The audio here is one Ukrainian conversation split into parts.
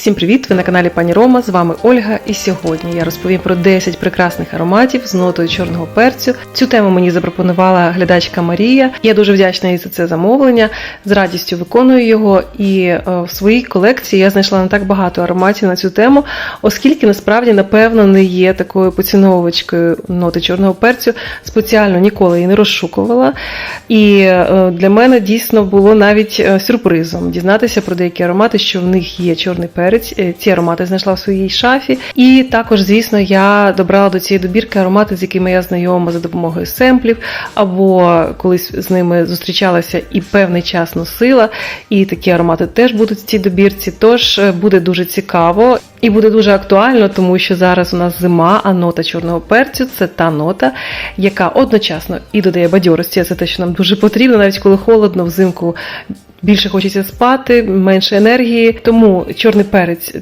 Всім привіт! Ви на каналі Пані Рома. З вами Ольга. І сьогодні я розповім про 10 прекрасних ароматів з нотою чорного перцю. Цю тему мені запропонувала глядачка Марія. Я дуже вдячна їй за це замовлення. З радістю виконую його. І е, в своїй колекції я знайшла не так багато ароматів на цю тему, оскільки насправді, напевно, не є такою поціновувачкою ноти чорного перцю. Спеціально ніколи її не розшукувала. І е, для мене дійсно було навіть е, сюрпризом дізнатися про деякі аромати, що в них є чорний перець. Е, Ці аромати знайшла в своїй шафі. І також, звісно, я добрала до цієї добірки аромати, з якими я знайома за допомогою семплів, або колись з ними зустрічалася і певний час носила. І такі аромати теж будуть в цій добірці. Тож е, буде дуже цікаво і буде дуже актуально, тому що зараз у нас зима, а нота чорного перцю це та нота, яка одночасно і додає бадьорості. Це те, що нам дуже потрібно, навіть коли холодно, взимку більше хочеться спати, менше енергії. Тому чорний перець.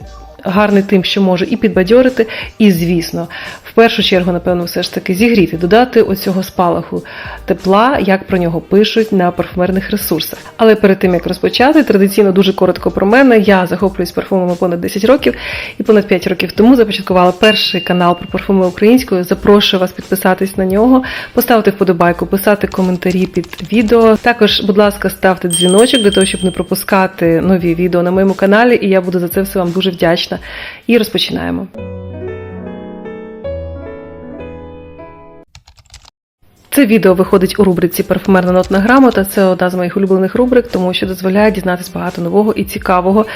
Гарний тим, що може і підбадьорити, і, звісно, в першу чергу, напевно, все ж таки зігріти, додати оцього спалаху тепла, як про нього пишуть на парфумерних ресурсах. Але перед тим як розпочати, традиційно дуже коротко про мене. Я захоплююсь парфумами понад 10 років і понад 5 років тому започаткувала перший канал про парфуми українською. Запрошую вас підписатись на нього, поставити вподобайку, писати коментарі під відео. Також, будь ласка, ставте дзвіночок для того, щоб не пропускати нові відео на моєму каналі, і я буду за це все вам дуже вдячна. І розпочинаємо. Це відео виходить у рубриці Парфумерна нотна грамота. Це одна з моїх улюблених рубрик, тому що дозволяє дізнатися багато нового і цікавого.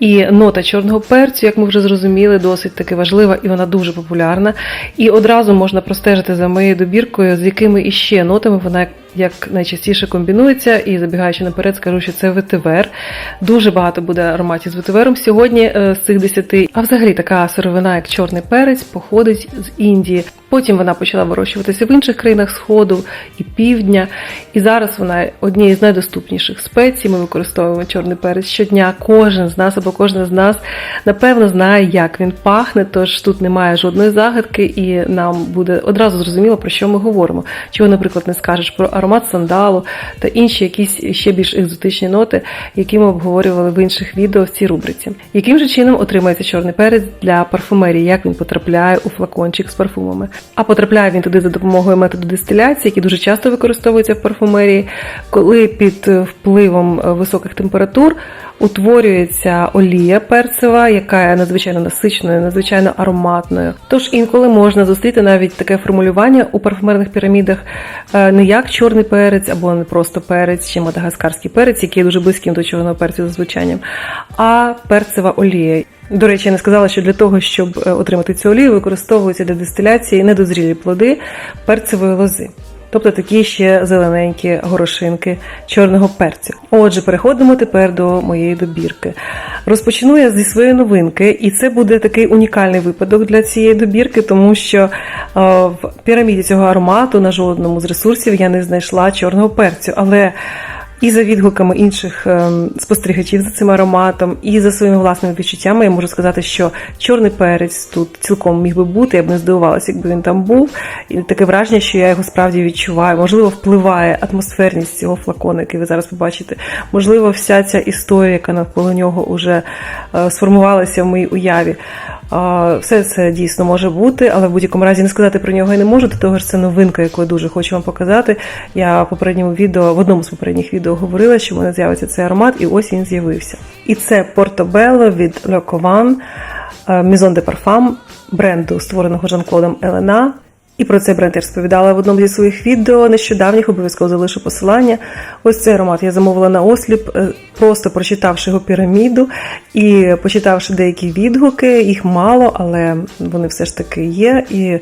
І нота чорного перцю, як ми вже зрозуміли, досить таки важлива і вона дуже популярна. І одразу можна простежити за моєю добіркою, з якими іще нотами вона як найчастіше комбінується. І забігаючи наперед, скажу, що це ветивер. Дуже багато буде ароматів з ветивером сьогодні е, з цих десяти. А взагалі така сировина, як чорний перець, походить з Індії. Потім вона почала вирощуватися в інших країнах Сходу і Півдня. І зараз вона однією з найдоступніших спецій. Ми використовуємо чорний перець щодня. Кожен з нас або кожна з нас напевно знає, як він пахне. Тож тут немає жодної загадки, і нам буде одразу зрозуміло, про що ми говоримо. Чого, наприклад, не скажеш про аромат сандалу та інші якісь ще більш екзотичні ноти, які ми обговорювали в інших відео в цій рубриці. Яким же чином отримається чорний перець для парфумерії? Як він потрапляє у флакончик з парфумами? А потрапляє він туди за допомогою методу дистиляції, який дуже часто використовується в парфумерії, коли під впливом високих температур утворюється олія перцева, яка є надзвичайно насиченою, надзвичайно ароматною. Тож інколи можна зустріти навіть таке формулювання у парфумерних пірамідах е, не як чорний перець або не просто перець чи мадагаскарський перець, який є дуже близьким до чорного перцю за звучанням, а перцева олія. До речі, я не сказала, що для того, щоб е, отримати цю олію, використовуються для дистиляції недозрілі плоди перцевої лози. Тобто такі ще зелененькі горошинки чорного перцю. Отже, переходимо тепер до моєї добірки. Розпочну я зі своєї новинки, і це буде такий унікальний випадок для цієї добірки, тому що е, в піраміді цього аромату на жодному з ресурсів я не знайшла чорного перцю. Але і за відгуками інших ем, спостерігачів за цим ароматом, і за своїми власними відчуттями я можу сказати, що чорний перець тут цілком міг би бути. Я б не здивувалася, якби він там був. І таке враження, що я його справді відчуваю. Можливо, впливає атмосферність цього флакону, який ви зараз побачите. Можливо, вся ця історія, яка навколо нього вже е, сформувалася в моїй уяві. Все це дійсно може бути, але в будь-якому разі не сказати про нього я не можу. До того ж, це новинка, яку я дуже хочу вам показати. Я в попередньому відео, в одному з попередніх відео говорила, що в мене з'явиться цей аромат, і ось він з'явився. І це Портобело від Le Covan, Maison de Parfum, бренду, створеного Жан-Клодом Елена. І про цей бренд розповідала в одному зі своїх відео. Нещодавніх обов'язково залишу посилання. Ось цей аромат я замовила на осліп, е, просто прочитавши його піраміду і почитавши деякі відгуки. Їх мало, але вони все ж таки є. І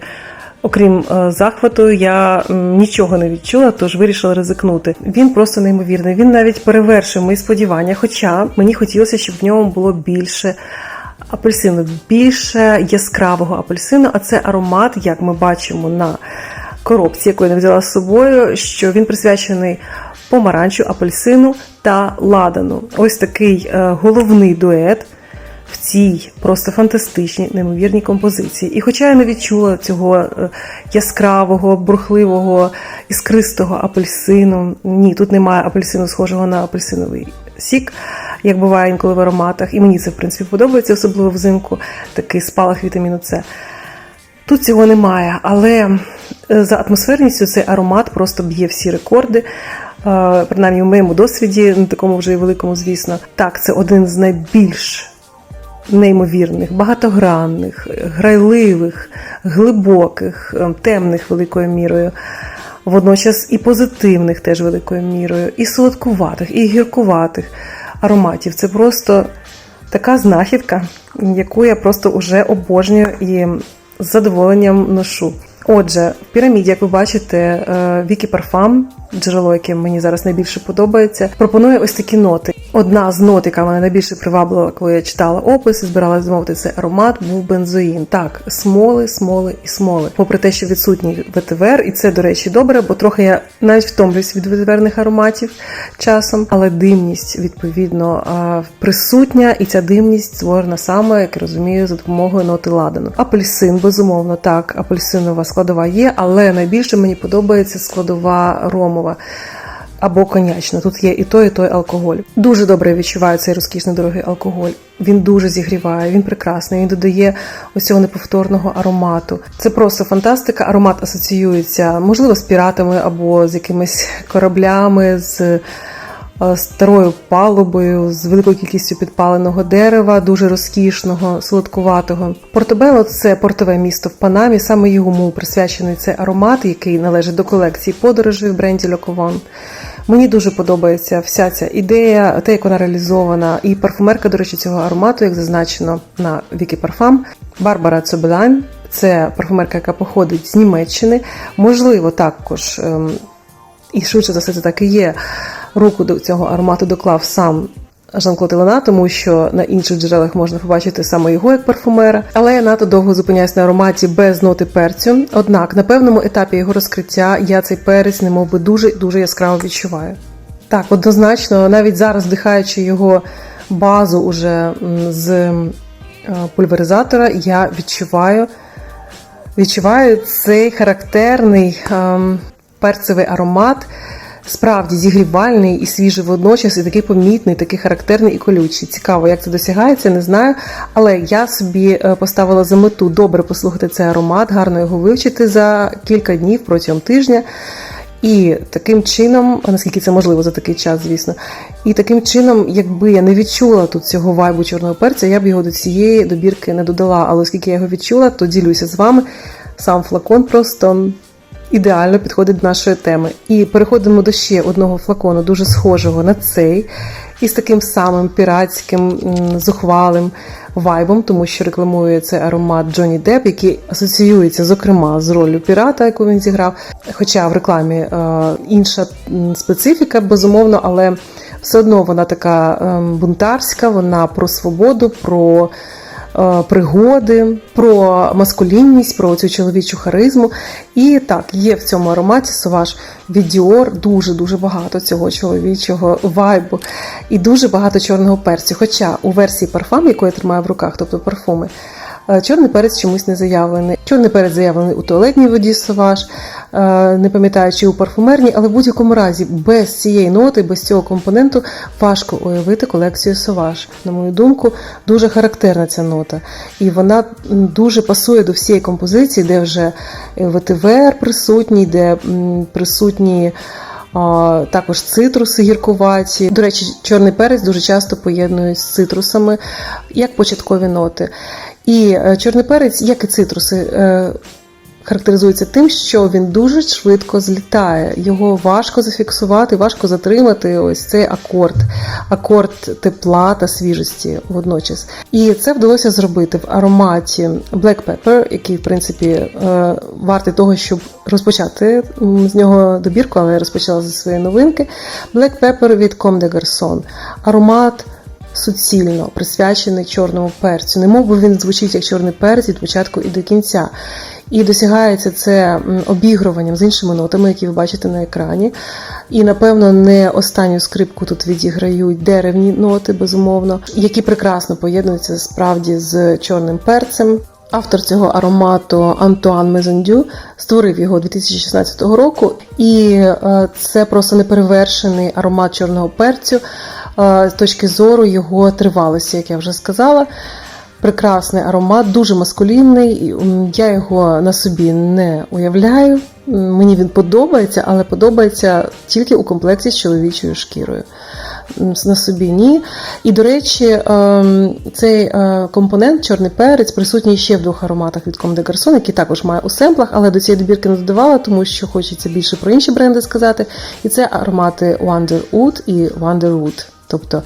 окрім е, захвату, я нічого не відчула, тож вирішила ризикнути. Він просто неймовірний. Він навіть перевершив мої сподівання. Хоча мені хотілося, щоб в ньому було більше апельсину, більше яскравого апельсину, а це аромат, як ми бачимо на коробці, яку я не взяла з собою, що він присвячений помаранчу, апельсину та ладану. Ось такий е, головний дует. В цій просто фантастичній, неймовірній композиції. І хоча я не відчула цього е, яскравого, бурхливого, іскристого апельсину, ні, тут немає апельсину, схожого на апельсиновий сік, як буває інколи в ароматах. І мені це, в принципі, подобається, особливо взимку, такий спалах вітаміну С. Тут цього немає, але е, за атмосферністю цей аромат просто б'є всі рекорди. Е, Принаймні, в моєму досвіді, не такому вже і великому, звісно. Так, це один з найбільш неймовірних, багатогранних, грайливих, глибоких, е, темних великою мірою. Водночас і позитивних теж великою мірою, і солодкуватих, і гіркуватих ароматів. Це просто така знахідка, яку я просто уже обожнюю і з задоволенням ношу. Отже, в піраміді, як ви бачите, е, Вікі Парфам, джерело, яке мені зараз найбільше подобається, пропонує ось такі ноти. Одна з нот, яка мене найбільше привабила, коли я читала опис і збиралася замовити цей аромат, був бензоїн. Так, смоли, смоли і смоли. Попри те, що відсутній ветивер, і це, до речі, добре, бо трохи я навіть втомлююсь від ветиверних ароматів часом, але димність відповідно присутня, і ця димність створена саме, як я розумію, за допомогою ноти ладану. Апельсин, безумовно, так, апельсинова складова є, але найбільше мені подобається складова ромова. Або конячна. Тут є і той, і той алкоголь. Дуже добре відчуваю цей розкішний дорогий алкоголь. Він дуже зігріває, він прекрасний. Він додає ось цього неповторного аромату. Це просто фантастика. Аромат асоціюється, можливо, з піратами або з якимись кораблями, з старою палубою, з великою кількістю підпаленого дерева, дуже розкішного, солодкуватого. Портобело це портове місто в Панамі. Саме йому присвячений цей аромат, який належить до колекції подорожей в бренді Льоковон. Мені дуже подобається вся ця ідея, те, як вона реалізована, і парфумерка, до речі, цього аромату, як зазначено на Вікі Парфам, Барбара Цобелайн. Це парфумерка, яка походить з Німеччини. Можливо, також ем, і швидше за все це так і є. Руку до цього аромату доклав сам Жан-Клод Ілена, тому що на інших джерелах можна побачити саме його як парфумера. Але я надто довго зупиняюсь на ароматі без ноти перцю. Однак на певному етапі його розкриття я цей перець немов би дуже дуже яскраво відчуваю. Так, однозначно, навіть зараз вдихаючи його базу уже з е, пульверизатора, я відчуваю, відчуваю цей характерний ем, перцевий аромат. Справді зігрівальний і свіжий водночас, і такий помітний, такий характерний і колючий. Цікаво, як це досягається, не знаю. Але я собі е, поставила за мету добре послухати цей аромат, гарно його вивчити за кілька днів протягом тижня. І таким чином, наскільки це можливо за такий час, звісно, і таким чином, якби я не відчула тут цього вайбу чорного перця, я б його до цієї добірки не додала. Але оскільки я його відчула, то ділюся з вами. Сам флакон просто ідеально підходить до нашої теми. І переходимо до ще одного флакону, дуже схожого на цей, із таким самим піратським, зухвалим вайбом, тому що рекламує цей аромат Джонні Депп, який асоціюється, зокрема, з роллю пірата, яку він зіграв. Хоча в рекламі е, інша специфіка, безумовно, але все одно вона така ем, бунтарська, вона про свободу, про пригоди, про маскулінність, про цю чоловічу харизму. І так, є в цьому ароматі Суваж від Dior дуже-дуже багато цього чоловічого вайбу і дуже багато чорного перцю. Хоча у версії парфам, яку я тримаю в руках, тобто парфуми, е, чорний перець чомусь не заявлений. Чорний перець заявлений у туалетній воді Суваж, е, не пам'ятаю, чи у парфумерній, але в будь-якому разі без цієї ноти, без цього компоненту важко уявити колекцію Суваж. На мою думку, дуже характерна ця нота. І вона дуже пасує до всієї композиції, де вже ветивер присутній, де присутні. Також цитруси гіркуваті. До речі, чорний перець дуже часто поєднують з цитрусами як початкові ноти. І е, чорний перець, як і цитруси, е, характеризується тим, що він дуже швидко злітає. Його важко зафіксувати, важко затримати ось цей акорд, акорд тепла та свіжості водночас. І це вдалося зробити в ароматі Black Pepper, який, в принципі, е, вартий того, щоб розпочати з нього добірку, але я розпочала зі своєї новинки. Black Pepper від Comme des Garçons. Аромат суцільно присвячений чорному перцю. Не мов би він звучить як чорний перець від початку і до кінця. І досягається це обігруванням з іншими нотами, які ви бачите на екрані. І, напевно, не останню скрипку тут відіграють деревні ноти, безумовно, які прекрасно поєднуються справді з чорним перцем. Автор цього аромату Антуан Мезендю створив його 2016 року, і е, це просто неперевершений аромат чорного перцю. З точки зору його тривалості, як я вже сказала. Прекрасний аромат, дуже маскулінний. Я його на собі не уявляю. Мені він подобається, але подобається тільки у комплекті з чоловічою шкірою. На собі ні. І, до речі, ем, цей е, компонент, чорний перець, присутній ще в двох ароматах від Comme des Garçons, який також має у семплах, але до цієї добірки не додавала, тому що хочеться більше про інші бренди сказати. І це аромати Wonder Wood і Wonder Wood. Тобто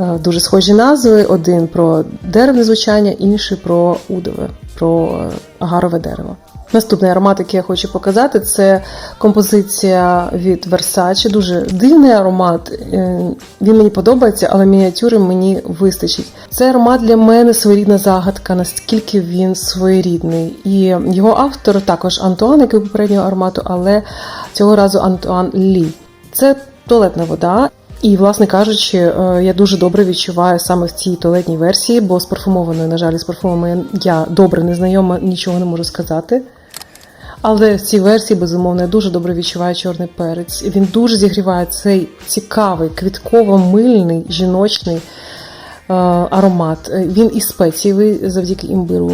Е, Дуже схожі назви: один про деревне звучання, інший про удове, про е, агарове дерево. Наступний аромат, який я хочу показати, це композиція від Versace. Дуже дивний аромат. Е, Він мені подобається, але мініатюри мені вистачить. Це аромат для мене своєрідна загадка, наскільки він своєрідний. І його автор також Антуан, який у попереднього аромату, але цього разу Антуан Лі. Це туалетна вода. І, власне кажучи, е, я дуже добре відчуваю саме в цій туалетній версії, бо з парфумованою, на жаль, з парфумами я добре не знайома, нічого не можу сказати. Але в цій версії, безумовно, я дуже добре відчуваю чорний перець. Він дуже зігріває цей цікавий, квітково-мильний, жіночний е, аромат. Він і спецієвий завдяки імбиру.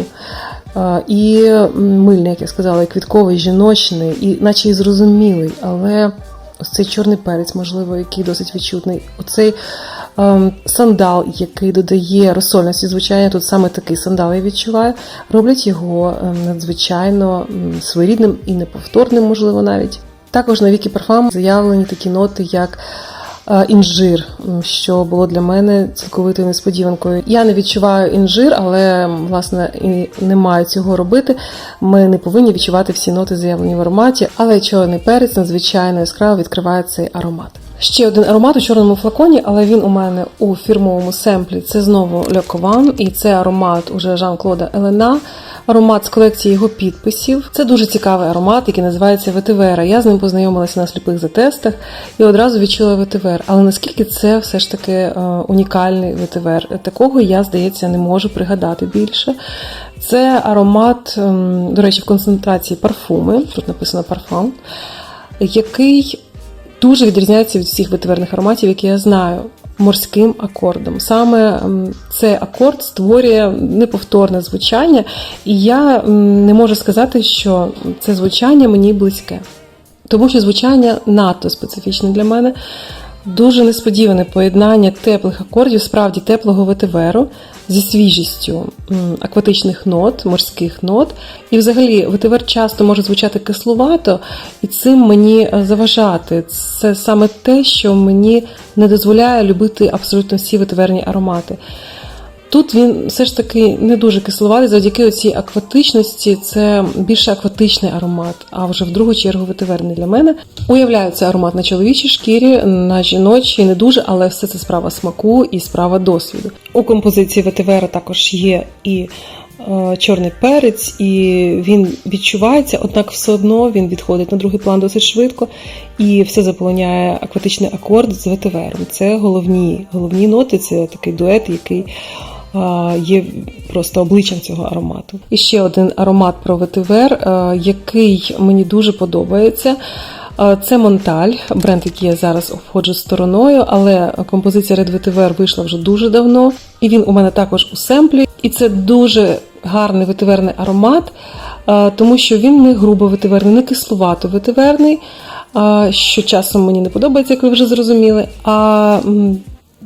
Е, І мильний, як я сказала, і квітковий, жіночний, і наче і зрозумілий, але ось цей чорний перець, можливо, який досить відчутний. Оцей ем, сандал, який додає розсольності Звичайно, тут саме такий сандал я відчуваю, роблять його ем, надзвичайно своєрідним і неповторним, можливо, навіть. Також на Вікі Парфам заявлені такі ноти, як інжир, що було для мене цілковитою несподіванкою. Я не відчуваю інжир, але власне і не маю цього робити. Ми не повинні відчувати всі ноти, заявлені в ароматі, але чорний перець надзвичайно яскраво відкриває цей аромат. Ще один аромат у чорному флаконі, але він у мене у фірмовому семплі. Це знову Лекован, і це аромат уже Жан-Клода Елена. Аромат з колекції його підписів. Це дуже цікавий аромат, який називається Ветивера. Я з ним познайомилася на сліпих затестах і одразу відчула ветивер. Але наскільки це все ж таки е, унікальний ветивер? Такого я, здається, не можу пригадати більше. Це аромат, ем, до речі, в концентрації парфуми. Тут написано парфум, який дуже відрізняється від всіх ветиверних ароматів, які я знаю. Морським акордом. Саме цей акорд створює неповторне звучання, і я не можу сказати, що це звучання мені близьке. Тому що звучання надто специфічне для мене. Дуже несподіване поєднання теплих акордів, справді теплого ветиверу зі свіжістю акватичних нот, морських нот. І взагалі ветивер часто може звучати кислувато, і цим мені е, заважати. Це саме те, що мені не дозволяє любити абсолютно всі ветиверні аромати. Тут він все ж таки не дуже кисловатий, завдяки цій акватичності це більше акватичний аромат, а вже в другу чергу ветиверний для мене. Уявляю, це аромат на чоловічій шкірі, на жіночій не дуже, але все це справа смаку і справа досвіду. У композиції ветивера також є і е, чорний перець, і він відчувається, однак все одно він відходить на другий план досить швидко, і все заполоняє акватичний акорд з ветивером. Це головні, головні ноти, це такий дует, який є просто обличчям цього аромату. І ще один аромат про ветивер, який мені дуже подобається. Це Монталь, бренд, який я зараз обходжу стороною, але композиція Red Vetiver вийшла вже дуже давно, і він у мене також у семплі. І це дуже гарний ветиверний аромат, тому що він не грубо ветиверний, не кислувато ветиверний, що часом мені не подобається, як ви вже зрозуміли. А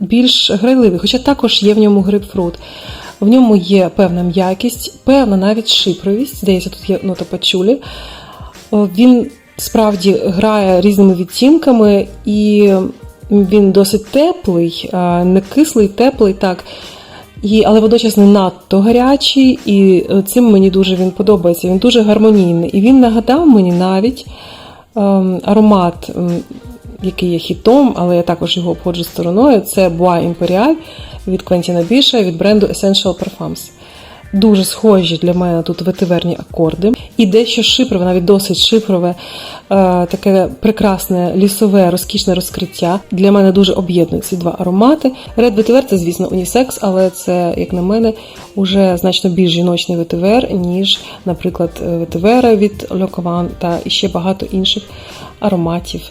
більш грайливий, хоча також є в ньому грейпфрут. В ньому є певна м'якість, певна навіть шипровість. Здається, тут є нота пачулі. Він справді грає різними відтінками, і він досить теплий, не кислий, теплий, так. І, але водночас не надто гарячий, і е, цим мені дуже він подобається. Він дуже гармонійний. І він нагадав мені навіть ем, аромат, який є хітом, але я також його обходжу стороною. Це Bois Imperial від Квентіна Біша від бренду Essential Parfums. Дуже схожі для мене тут ветиверні акорди. І дещо шипрове, навіть досить шипрове, е, таке прекрасне лісове, розкішне розкриття. Для мене дуже об'єднують ці два аромати. Red Vetiver – це, звісно, унісекс, але це, як на мене, уже значно більш жіночний ветивер, ніж, наприклад, ветивера від Льокован та ще багато інших ароматів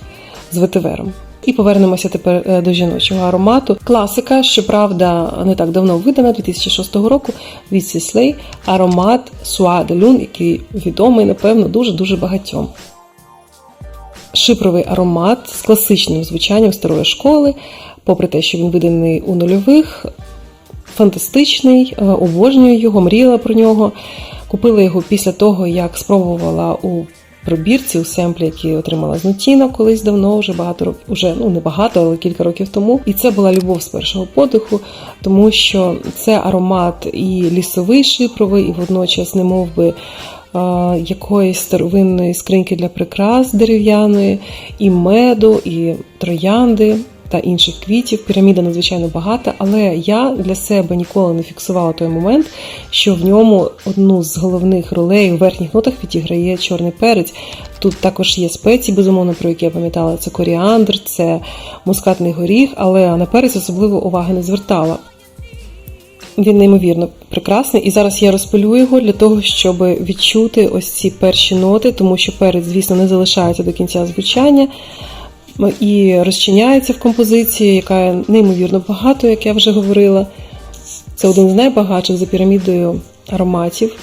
з ветивером. І повернемося тепер е, до жіночого аромату. Класика, щоправда, не так давно видана 2006 року від Сіслей аромат de Lune, який відомий, напевно, дуже-дуже багатьом. Шипровий аромат з класичним звучанням старої школи, попри те, що він виданий у нульових, фантастичний, е, обожнюю його, мріяла про нього. Купила його після того, як спробувала у пробірці, у семплі, які отримала з Нутіна колись давно, вже багато років, уже ну не багато, але кілька років тому. І це була любов з першого подиху, тому що це аромат і лісовий шипровий, і водночас, не мов би. Якоїсь старовинної скриньки для прикрас дерев'яної, і меду, і троянди та інших квітів. Піраміда надзвичайно багата, але я для себе ніколи не фіксувала той момент, що в ньому одну з головних ролей у верхніх нотах відіграє чорний перець. Тут також є спеції, безумовно, про які я пам'ятала. Це коріандр, це мускатний горіх, але на перець особливо уваги не звертала. Він неймовірно прекрасний, і зараз я розпилю його для того, щоб відчути ось ці перші ноти, тому що перець, звісно, не залишається до кінця звучання і розчиняється в композиції, яка неймовірно багато, як я вже говорила. Це один з найбагатших за пірамідою ароматів.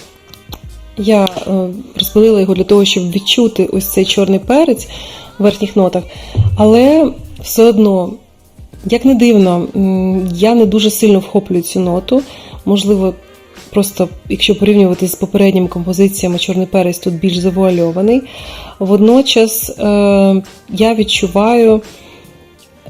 Я е, розпилила його для того, щоб відчути ось цей чорний перець в верхніх нотах. Але все одно, як не дивно, я не дуже сильно вхоплюю цю ноту. Можливо, просто якщо порівнювати з попередніми композиціями, чорний перець тут більш завуальований. Водночас е, я відчуваю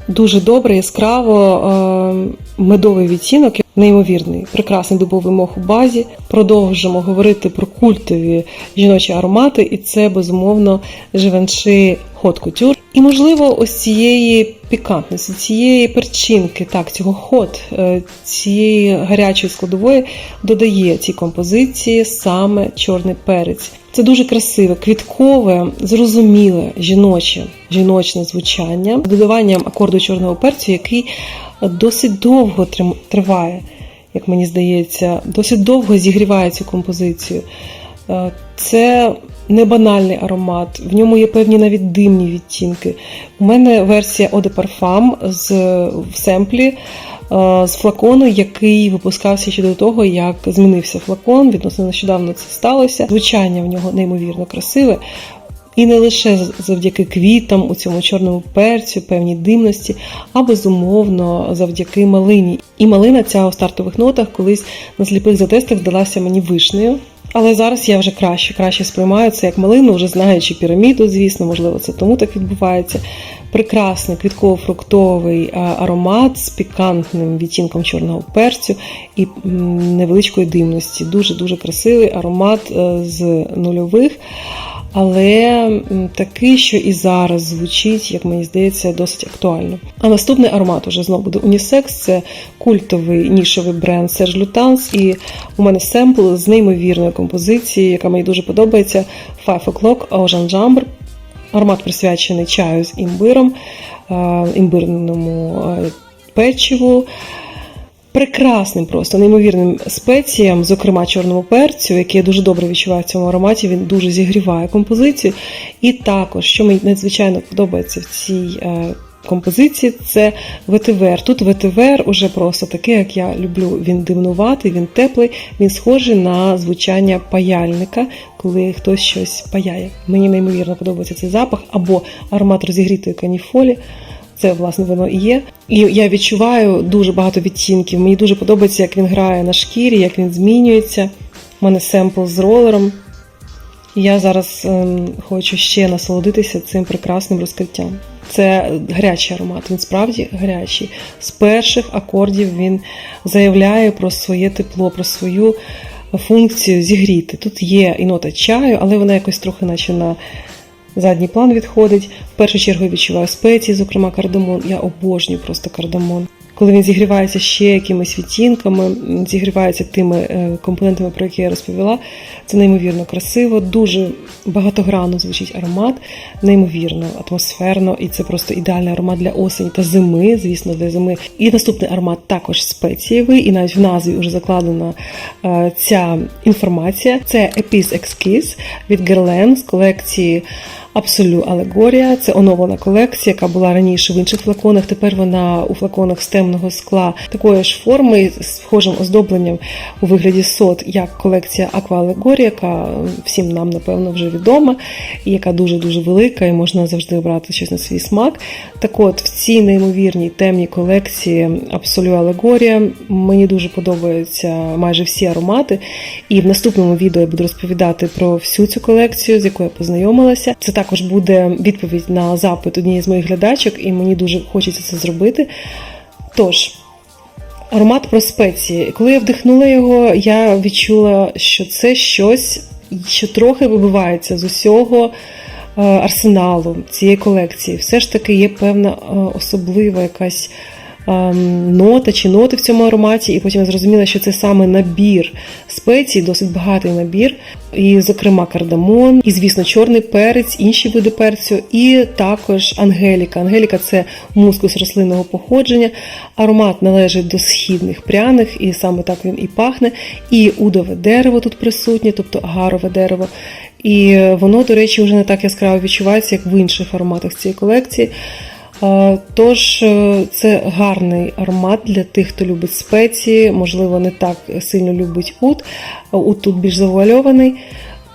дуже добре, яскраво е, медовий відтінок, неймовірний, прекрасний дубовий мох у базі. Продовжимо говорити про культові жіночі аромати, і це безумовно живанши хот кутюр. І, можливо, ось цієї пікантності, цієї перчинки, так, цього хот, е, цієї гарячої складової додає цій композиції саме чорний перець. Це дуже красиве, квіткове, зрозуміле, жіноче, жіночне звучання з додаванням акорду чорного перцю, який досить довго триває, як мені здається, досить довго зігріває цю композицію. Е, Це не банальний аромат, в ньому є певні навіть димні відтінки. У мене версія Eau de Parfum з в семплі е, з флакону, який випускався ще до того, як змінився флакон. Відносно нещодавно це сталося. Звучання в нього неймовірно красиве. І не лише завдяки квітам у цьому чорному перцю, певній димності, а безумовно завдяки малині. І малина ця у стартових нотах колись на сліпих затестах здалася мені вишнею. Але зараз я вже краще, краще сприймаю це як малину, вже знаючи піраміду, звісно, можливо, це тому так відбувається. Прекрасний квітково-фруктовий аромат з пікантним відтінком чорного перцю і невеличкої димності. Дуже дуже красивий аромат е, з нульових. Але такий, що і зараз звучить, як мені здається, досить актуально. А наступний аромат уже знову буде унісекс. Це культовий нішовий бренд Serge Lutens. І у мене семпл з неймовірної композиції, яка мені дуже подобається. Five O'Clock Ocean Jumper. Аромат присвячений чаю з імбиром, е, імбирному е, печиву. Прекрасним просто неймовірним спеціям, зокрема чорному перцю, який я дуже добре відчуваю в цьому ароматі. Він дуже зігріває композицію. І також, що мені надзвичайно подобається в цій е, композиції, це ветивер. Тут ветивер уже просто такий, як я люблю. Він дивнуватий, він теплий, він схожий на звучання паяльника, коли хтось щось паяє. Мені неймовірно подобається цей запах або аромат розігрітої каніфолі. Це, власне, воно і є. І я відчуваю дуже багато відтінків. Мені дуже подобається, як він грає на шкірі, як він змінюється. У мене семпл з ролером. Я зараз ем, хочу ще насолодитися цим прекрасним розкриттям. Це гарячий аромат, він справді гарячий. З перших акордів він заявляє про своє тепло, про свою функцію зігріти. Тут є і нота чаю, але вона якось трохи наче на задній план відходить. В першу чергу відчуваю спеції, зокрема кардамон. Я обожнюю просто кардамон. Коли він зігрівається ще якимись відтінками, зігрівається тими е, компонентами, про які я розповіла, це неймовірно красиво, дуже багатогранно звучить аромат, неймовірно, атмосферно, і це просто ідеальний аромат для осені та зими, звісно, для зими. І наступний аромат також спецієвий, і навіть в назві вже закладена е, ця інформація. Це Epis Exquise від Guerlain з колекції Абсолю Алегорія. Це оновлена колекція, яка була раніше в інших флаконах. Тепер вона у флаконах з темного скла такої ж форми з схожим оздобленням у вигляді сот, як колекція Аква Алегорія, яка всім нам напевно вже відома, і яка дуже дуже велика, і можна завжди обрати щось на свій смак. Так от в цій неймовірній темній колекції Абсолю Алегорія мені дуже подобаються майже всі аромати. І в наступному відео я буду розповідати про всю цю колекцію, з якою я познайомилася. Це також буде відповідь на запит однієї з моїх глядачок, і мені дуже хочеться це зробити. Тож, аромат про спеції. Коли я вдихнула його, я відчула, що це щось, що трохи вибивається з усього е, арсеналу цієї колекції. Все ж таки є певна е, особлива якась нота чи ноти в цьому ароматі, і потім я зрозуміла, що це саме набір спецій, досить багатий набір, і, зокрема, кардамон, і, звісно, чорний перець, інші види перцю, і також ангеліка. Ангеліка це мускус рослинного походження. Аромат належить до східних пряних, і саме так він і пахне. І удове дерево тут присутнє, тобто агарове дерево. І воно, до речі, вже не так яскраво відчувається, як в інших ароматах цієї колекції. Е, Тож е, це гарний аромат для тих, хто любить спеції, можливо, не так сильно любить ут. Ут тут більш завуальований.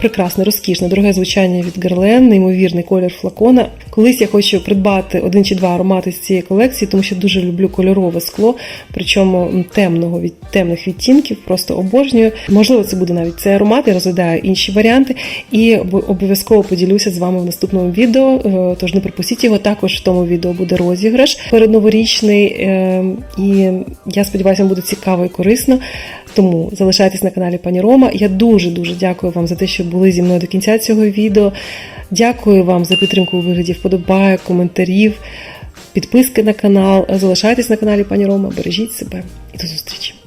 Прекрасне, розкішне, дороге звучання від Герлен, неймовірний колір флакона. Колись я хочу придбати один чи два аромати з цієї колекції, тому що дуже люблю кольорове скло, причому темного від темних відтінків, просто обожнюю. Можливо, це буде навіть цей аромат, я розглядаю інші варіанти і обов'язково поділюся з вами в наступному відео. е, Тож не пропустіть його. Також в тому відео буде розіграш передноворічний. е, І я сподіваюся, буде цікаво і корисно. Тому залишайтесь на каналі Пані Рома. Я дуже дуже дякую вам за те, що були зі мною до кінця цього відео. Дякую вам за підтримку у вигляді вподобайок, коментарів, підписки на канал. Залишайтесь на каналі Пані Рома, бережіть себе і до зустрічі!